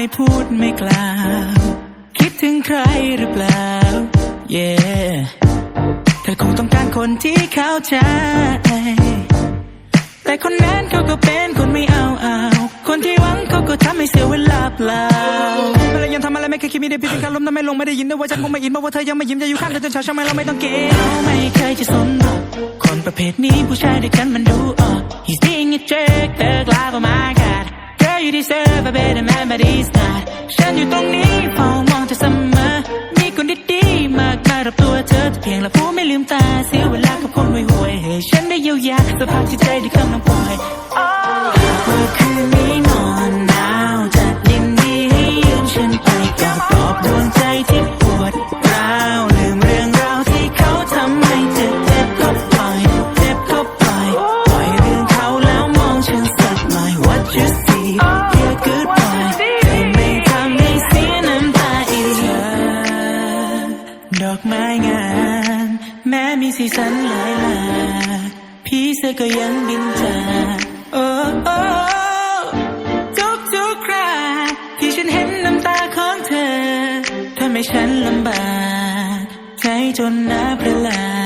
ถ้าไม่พูดไม่กล่าว คิดถึงใครหรือเปล่า yeah เธอคงต้องการคนที่เข้าใจ แต่คนนั้นเขาก็เป็นคนไม่เอาเอาคนที่หวังเขาก็ทำให้เสียเวลาเปล่าเวลายังทำอะไรไม่เคยคิดมีได้พิจารณาลมทำไม่ลงไม่ได้ยินด้วยว่าฉันคงไม่อินเพราะว่าเธอยังไม่ยิ้มจะอยู่ข้างเธอจนเช้าช่างไม่เราไม่ต้องเกณฑ์เราไม่เคยจะสนหรอกคนประเภทนี้ผู้ชายด้วยกันมันดูออก He's being a jerk เธอกลายเป็น my god Girl you deserve a better man but he's not ฉันอยู่ตรงนี้เฝ้ามองเธอเสมอ มีคนดีๆมากมายรอบตัวเธอแต่เพียงละผู้ไม่ลืมตาเสียเวลากับคนห่วยๆให้ฉันได้เยียวยาสภาพจิตใจที่กำลังป่วยเมื่อคืนนี้นอนหนาวจะยินดีให้ยืมฉันไปกอดปลอบดวงใจที่ปวดร้าวลืมเรื่องราวที่เขาทำให้เจ็บเจ็บก็ปล่อยเจ็บก็ปล่อยปล่อยเรื่องเขาแล้วมองฉันสักหน่อย What you see ดอกไม้งามแม้มีสีสันหลายหลากพี่เสือก็ยังบินจากโอ้โอ้ทุกทุกคราที่ฉันเห็นน้ำตาของเธอทำให้ฉันลำบากใจจนน้าประหลา